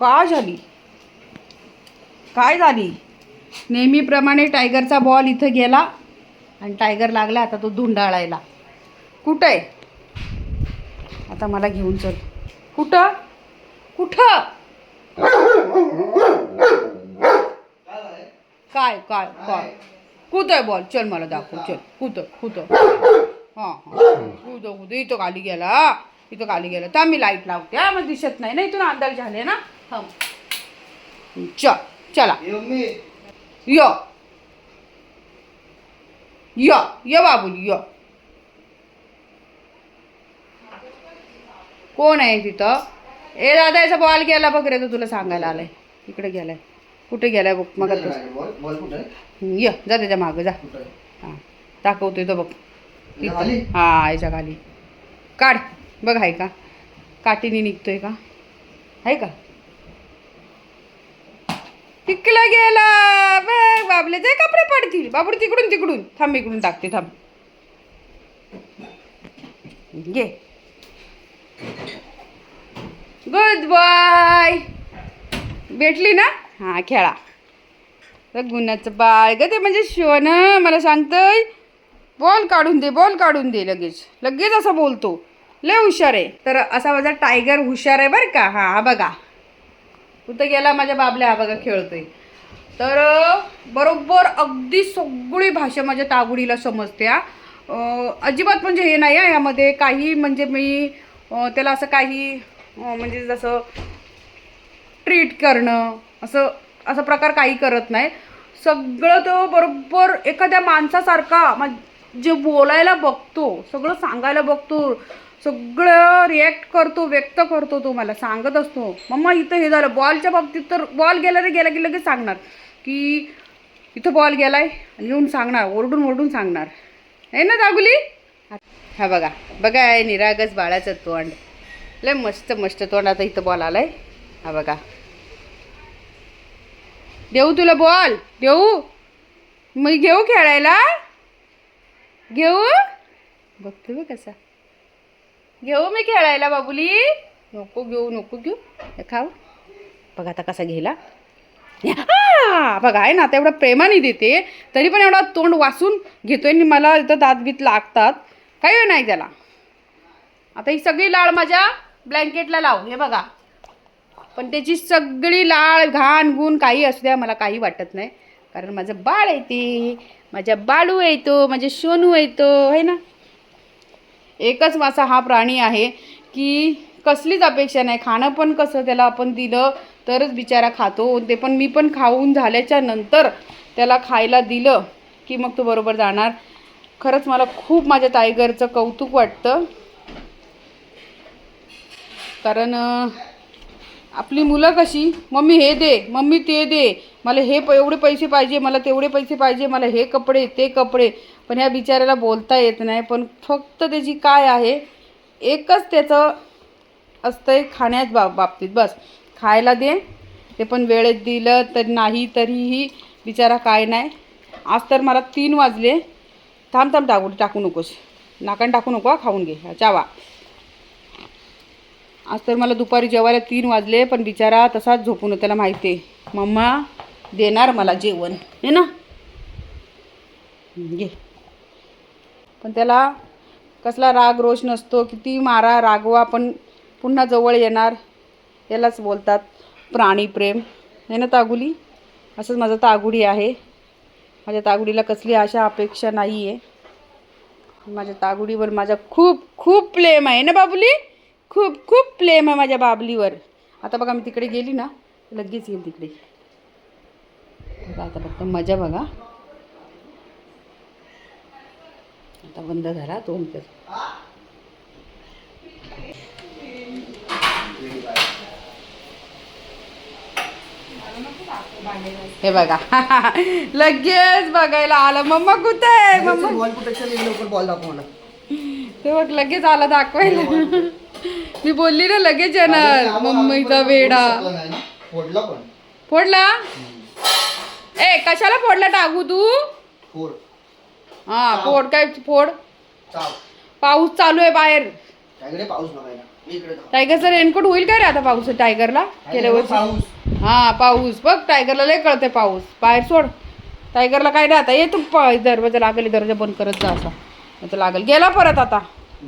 का झाली? काय झाली? नेहमीप्रमाणे टायगरचा बॉल इथं गेला आणि टायगर लागला आता तो धुंडाळायला. कुठं? आहे आता मला घेऊन चल. कुठं? कुठं? काय काय काय? कुठं आहे बॉल? चल मला दाखव चल. कुठं कुठं? हां हां. कुठं कुठं? इथं खाली गेला. इथं खाली गेला. तर मी लाइट लावते मग दिसत नाही ना इथून अंदाज झाले ना. हा चल चला. य. य य बाबुली य. कोण आहे तिथं? ए दादा याचा बॉल गेला बघ रे तो तुला सांगायला आलाय. इकडे गेलाय. कुठे गेलाय बघ मग ये जा त्याच्या मागं जा. हां दाखवतोय तो बघ. हा याच्या खाली. काढ. बघ आहे का? काठीने निघतोय का? आहे का? तिकडे गेला. बघ बाबले जे कपडे पडतील. बाबूड तिकडून तिकडून. थांब इकडून टाकते थांब. घे. गुड बाय भेटली ना? हां खेळा. तर गुन्ह्याचं बाळ ग ते म्हणजे शिवन मला सांगतोय. बॉल काढून दे बॉल काढून दे लगेच. लगेच असा बोलतो. लय हुशार आहे. तर असा माझा टायगर हुशार आहे बरं का? हां हा बघा. कुठं गेला माझ्या बाबल्या? हा बघा खेळतोय. तर बरोबर अगदी सगळी भाषा माझ्या तागुडीला समजते हा. अजिबात म्हणजे हे नाही आहे यामध्ये काही म्हणजे मी त्याला असं काही म्हणजे जसं ट्रीट करणं असं असा प्रकार काही करत नाही. सगळं तो बरोबर एखाद्या माणसासारखा म्हणजे जे बोलायला बघतो सगळं सांगायला बघतो सगळं रिॲक्ट करतो व्यक्त करतो तो मला सांगत असतो. मम्मा इथं हे झालं. बॉलच्या बाबतीत तर बॉल गेला रे गेला की लगेच सांगणार. की इथं बॉल गेलाय आणि येऊन सांगणार ओरडून ओरडून सांगणार. आहे ना दागुली? हा बघा. बघा आहे निरागस बाळाचं तोंड. लय मस्त मस्त तोंड आता इथं बॉल आलाय. हा बघा. देऊ तुला बॉल? देऊ? मी घेऊ खेळायला? घेऊ? बघतो बघ कसा. घेऊ मी खेळायला बाबुली? नको घेऊ नको घेऊ. हे खाऊ. बघा आता कसा घेला. हा, बघा आहे ना आता एवढं प्रेमाने देते तरी पण एवढा तोंड वासून घेतोय आणि मला इथं दात बीत लागतात. काही नाही त्याला. आता ही सगळी लाळ माझ्या ब्लँकेटला लाव हे बघा. पण त्याची सगळी लाळ घाण गुण काही असू द्या मला काही वाटत नाही. कारण माझं बाळ आहे ते. माझ्या बाळू येतो माझे सोनू येतो आहे ना? एकच माझा हा प्राणी आहे की कसलीच अपेक्षा नाही. खाणं पण कसं त्याला आपण दिलं तरच बिचारा खातो. ते पण मी पण खाऊन झाल्याच्यानंतर त्याला खायला दिलं की मग तो बरोबर जाणार. खरंच मला खूप माझ्या टायगरचं कौतुक वाटतं. कारण आपली मुलं कशी? मम्मी हे दे मम्मी ते दे. मला हे प एवढे पैसे पाहिजे मला तेवढे पैसे पाहिजे मला हे कपडे ते कपडे. पण ह्या बिचाऱ्याला बोलता येत नाही. पण फक्त त्याची काय आहे? एकच त्याचं असतं आहे खाण्याच बा बाबतीत. बस. खायला दे. ते पण वेळेत दिलं तर नाही तरीही बिचारा काय नाही. आज तर मला तीन वाजले. थांब थांब टाकू टाकू नकोस. नाकान टाकू नको खाऊन घे. चावा. आज तर मला दुपारी जेवायला तीन वाजले पण बिचारा तसाच झोपून त्याला माहिती आहे. मम्मा देणार मला जेवण. हे ना? घे. पण त्याला कसला राग रोष नसतो. किती मारा रागवा पण पुन्हा जवळ येणार. यालाच बोलतात प्राणीप्रेम हे ना तागुली? असंच माझं तागुडी आहे. माझ्या तागुडीला कसली आशा अपेक्षा नाही आहे माझ्या तागुडीवर माझा खूप खूप प्रेम आहे. ना बाबुली? खूप खूप प्रेम आहे माझ्या बाबलीवर. आता बघा मी तिकडे गेली ना लगेच येईल तिकडे. बघा आता फक्त मजा बघा. आता बंद झाला तो तर. हे बघा लगेच बघायला आलं. मम्मा कुठे मम्मा बॉल बॉल ते बघ लगेच आला दाखवायला. मी बोलली ना लगेच येणार. मम्मीचा वेडा फोडला फोडला? ए कशाला फोडला टाकू तू? हा फोड काय फोड? चाव पाऊस चालू आहे बाहेर. त्याकडे पाऊस बघायला. इकडे जाऊ. टायगरचा रेनकोट होईल का रे आता पाऊस? टायगरला? गेल्या वर्षी पाऊस. हा पाऊस. बघ टायगरला लय कळते पाऊस. बाहेर सोड. टायगरला काय नाही आता. ये तू प- दरवाजा लागेल दरवाजा बंद करत जा असा. आता लागेल. गेला परत आता.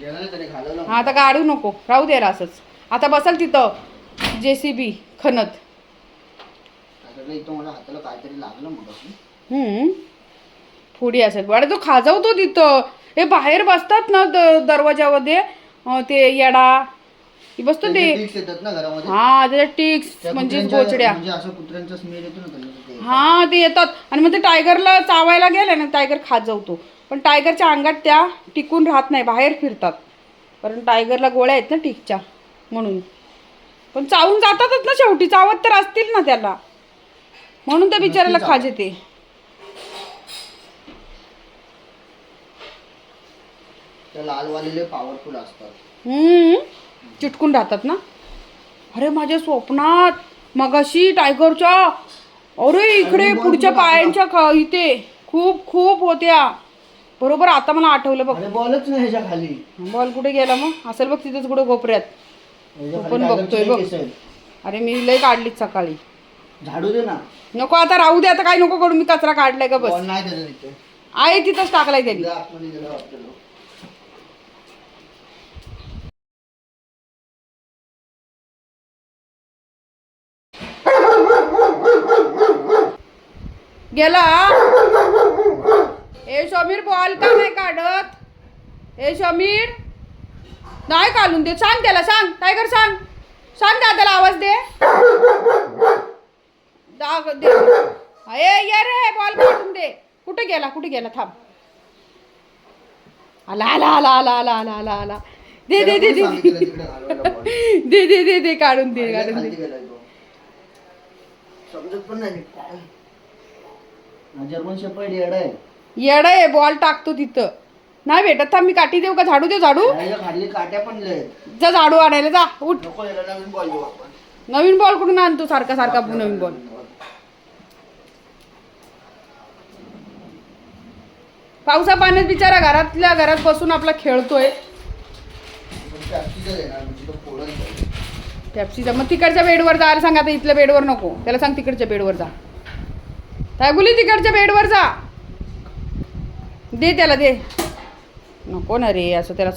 गेला ना त्याने घालवलं. हा आता गाडू नको. राहू दे रे असंच. आता बसल तिथं जे सी बी खणत त्याकडे इथं मला हाताला काहीतरी लागलं मग हम्म. फुडी असेल. बरं तो खाजवतो तिथं. हे बाहेर बसतात ना द- दरवाजामध्ये ते येडा. बसतो ते. हा त्याच्या टिक्स म्हणजे गोचड्या. हा ते येतात. आणि मग ते टायगरला चावायला गेले ना टायगर खाजवतो. पण टायगरच्या अंगात त्या टिकून राहत नाही बाहेर फिरतात. कारण टायगरला गोळ्या आहेत ना टिकच्या म्हणून. पण चावून जातातच ना शेवटी. चावत तर असतील ना त्याला. म्हणून त्या बिचाराला खाज येते त्या लालवालेले पॉवरफुल असतात. हम्म. चिटकून राहतात ना? अरे माझ्या स्वप्नात मगाशी टायगरच्या अरे इकडे पुढच्या पायांच्या ख- इथे. खूप खूप होत्या. बरोबर आता मला आठवलं बघ. अरे बॉलच नाही ह्याच्या खाली. बॉल कुठे गेला मग? असेल बघ तिथेच कुठे कोपऱ्यात. ह्याच्या तू खाली पण बघतोय बघ. केस आहेत. अरे मी लय काढलीच सकाळी. झाडू दे ना. नको आता राहू दे आता काय नको करू. मी कचरा काढलाय का बस? बॉल नाही त्याच्या तिथे. आहे तिथंच टाकलाय त्यांनी. तिला आतमध्ये गेला वाटतं तो. गेला. ए समीर बॉल का नाही काढत? ए समीर. नाही काढून दे सांग त्याला सांग. टायगर सांग. सांग दादाला आवाज दे. दे. ए ये रे बॉल काढून दे. कुठे गेला? कुठे गेला? थांब. आला आला आला आला आला आला आला आला. दे दे दे दे दे. दे दे दे काढून दे काढून दे. समजत पण नाही काय. जर्मन शेपर्ड येडा आहे. येडा आहे बॉल टाकतो तिथं. नाही भेटत थांब मी काठी देऊ का? झाडू देऊ झाडू? खाली काट्या पण लय आहेत. जा झाडू आणायला जा उठ. नको याला नवीन बॉल आपण. नवीन बॉल कुठून आणतो? सारखा सारखा नवीन बॉल पावसा पाण्यात बिचारा घरातल्या घरात बसून आपला खेळतोय. पण येणार म्हणजे तो. पॅप्सीचा मग तिकडच्या बेडवर जा अरे सांग आता इथल्या बेडवर नको. त्याला सांग तिकडच्या बेडवर जा. बोली तिकडच्या बेडवर जा. दे त्याला दे. नको ना रे असं त्याला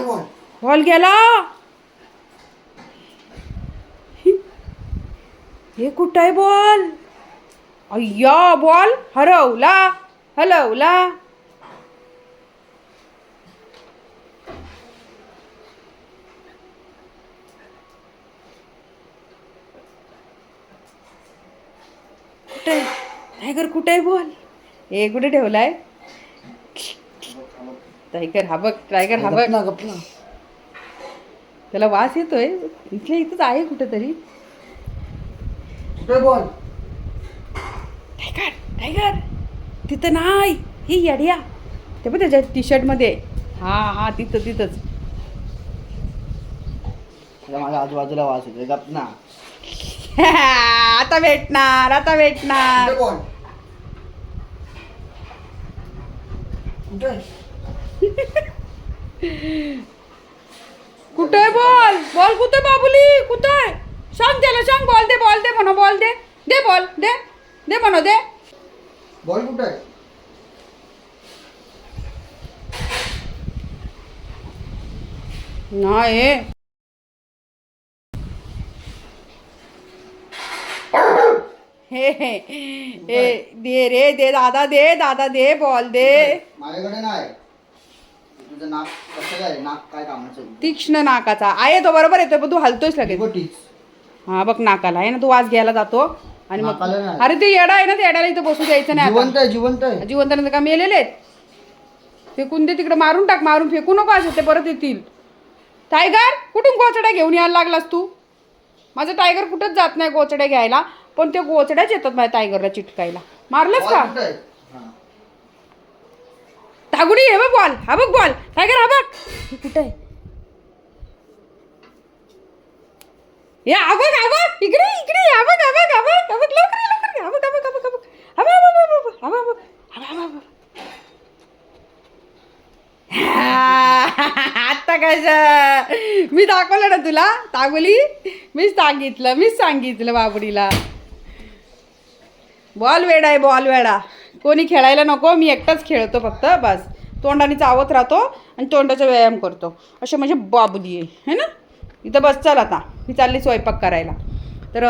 बॉल? बॉल गेला. हे कुठं आहे बॉल? अय्या बॉल. हरवला हलवला कुठे टायगर कुठे आहे बॉल? हे कुठे ठेवलाय? टायगर हा बघ टायगर हा बघ. ना त्याला वास येतोय. इथल्या इथंच आहे कुठेतरी. कुठे बॉल? टायगर टायगर तिथं नाही. ही येड्या. ते पण त्याच्या टी शर्टमध्ये हा हा तिथं तिथंच. माझ्या आजूबाजूला वास येतोय. गप ना. आता भेटणार आता भेटणार. কুটে বল? বল কুতে বাবুলি? কোথায়? সঙ্গ চলো সঙ্গ বল দে বল দে মনো বল দে। দে বল দে। দে মনো দে। বল কুটায় না এ। हे हे. हे दे रे दे दादा दे दादा दे बॉल दे. माझ्याकडे नाही. तुझं नाक कसं काय नाक काय कामाचं तीक्ष्ण नाकाचा. आहे तो बरोबर येतोय पण तू हलतोयस लगेच. हा बघ नाकाला. आहे ना तू वास घ्यायला जातो. आणि मग नाकाला नाही. अरे ते येडा आहे ना ते येड्याला इथं बसू द्यायचं नाही जिवंत आता आहे जिवंत आहे. जिवंत का मेलेले आहेत? फेकून दे तिकडे मारून टाक मारून फेकू नको असे ते परत येतील. टायगर कुठून गोचड्या घेऊन यायला लागलास तू? माझं टायगर कुठंच जात नाही गोचड्या घ्यायला. पण ते गोचड्याच येतात माझ्या टायगरला चिटकायला मारलंच का आहे हा. हे बघ बॉल हा बघ बॉल टायगर हा बघ हे कुठं आहे हे हा बघ हा बघ इकडे इकडे हा बघ हा बघ हा बघ हा बघ लवकर ये, लवकर ये. हा बघ हा बघ हा बघ हा बघ हा बघ हा बघ हा बघ हा बघ हा बघ हा बघ हा बघ हा, आता टाकायचं मी दाखवलं ना तुला तागोली मीच सांगितलं मीच सांगितलं बाबडीला बॉल वेडा आहे बॉल वेडा. कोणी खेळायला नको मी एकटाच खेळतो फक्त बस. तोंडाने चावत राहतो आणि तोंडाचा व्यायाम करतो. असे म्हणजे बाबुली आहे है ना? इथं बस चल आता. मी चालली स्वयंपाक करायला. तर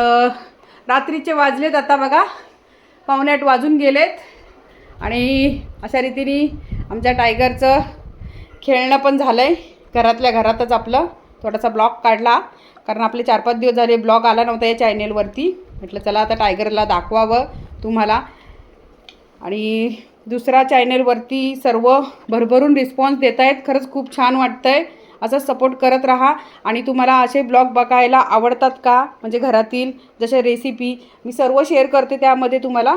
रात्रीचे वाजलेत आता बघा. पावणे आठ वाजून गेलेत. आणि अशा रीतीने आमच्या टायगरचं खेळणं पण झालं आहे घरातल्या घरातच आपलं. थोडासा ब्लॉग काढला. कारण आपले चार पाच दिवस झाले ब्लॉग आला नव्हता या चॅनेलवरती म्हटलं चला आता टायगरला दाखवावं. तुम्हाला. आणि दुसऱ्या चॅनेलवरती सर्व भरभरून रिस्पॉन्स देत आहेत खरंच खूप छान वाटतं आहे असं सपोर्ट करत राहा. आणि तुम्हाला असे ब्लॉग बघायला आवडतात का? म्हणजे घरातील जसे रेसिपी मी सर्व शेअर करते त्यामध्ये तुम्हाला.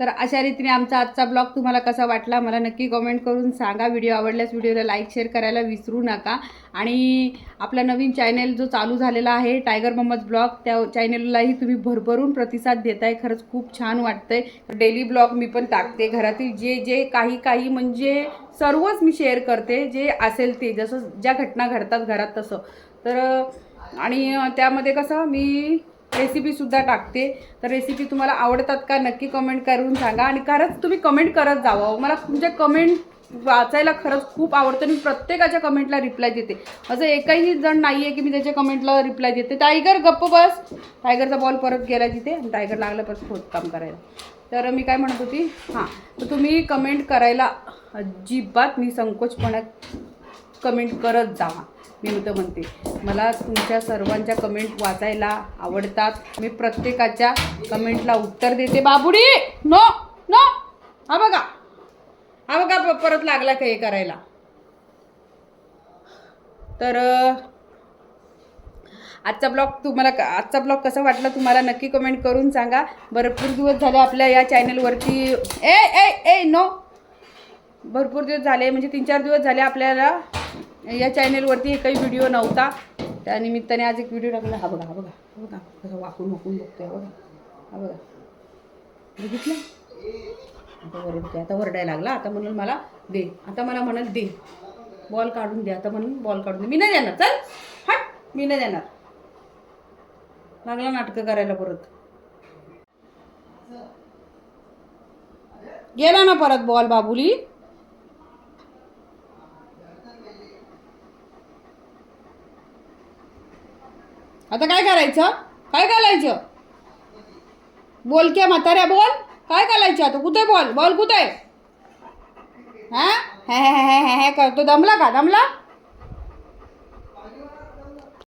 तर अशा रीतीने आमचा आजचा ब्लॉग तुम्हाला कसा वाटला मला नक्की कमेंट करून सांगा. व्हिडिओ आवडल्यास व्हिडिओला लाईक शेअर करायला विसरू नका. आणि आपला नवीन चॅनेल जो चालू झालेला आहे टायगर मम्मज ब्लॉग त्या चॅनेललाही तुम्ही भरभरून प्रतिसाद देताय. खरंच खूप छान वाटतंय. डेली ब्लॉग मी पण टाकते. घरातील जे जे काही काही म्हणजे सर्वच मी शेअर करते. जे असेल ते जसं ज्या घटना घडतात घरात तसं. तर आणि त्यामध्ये कसं मी रेसिपीसुद्धा टाकते. तर रेसिपी तुम्हाला आवडतात का नक्की कमेंट करून सांगा. आणि खरंच तुम्ही कमेंट करत जावं हो. मला तुमच्या कमेंट वाचायला खरंच खूप आवडतं आणि मी प्रत्येकाच्या कमेंटला रिप्लाय देते. असं एकही जण नाही आहे की मी त्याच्या कमेंटला रिप्लाय देते. टायगर गप्प बस. टायगरचा बॉल परत गेला तिथे आणि टायगर लागला परत खोदकाम करायला. तर मी काय म्हणत होती? हां. तर तुम्ही कमेंट करायला अजिबात मी निसंकोचपणा कमेंट करत जावा. मी तर म्हणते मला तुमच्या सर्वांच्या कमेंट वाचायला आवडतात. मी प्रत्येकाच्या कमेंटला उत्तर देते. बाबुडी! नो नो हा बघा. हा बघा परत लागला का हे करायला? तर आजचा ब्लॉग तुम्हाला आजचा ब्लॉग कसा वाटला तुम्हाला नक्की कमेंट करून सांगा. भरपूर दिवस झाले आपल्या या चॅनलवरती ए ए ए नो भरपूर दिवस झाले म्हणजे तीन चार दिवस झाले आपल्याला. या चॅनेलवरती एकही व्हिडिओ नव्हता. त्या निमित्ताने आज एक व्हिडिओ टाकला. हा बघा हा बघा हा बघा. कसं वाकून वाकून बघतोय हा बघा. हा बघा. बघितलं? आता वरडते आता ओरडायला लागला. आता म्हणून मला दे. आता मला म्हणाल दे. बॉल काढून दे. आता म्हणून बॉल काढून दे. मी नाही देणार. चल. हट. मी नाही देणार. लागला नाटकं करायला परत. गेला ना परत बॉल बाबुली आता काय करायचं? काय घालायचं? बोल क्या म्हाताऱ्या बोल. काय घालायचं आता? कुठे बोल? बोल कुठे? हा हे हे हे हे करतो. दमला का? दमला?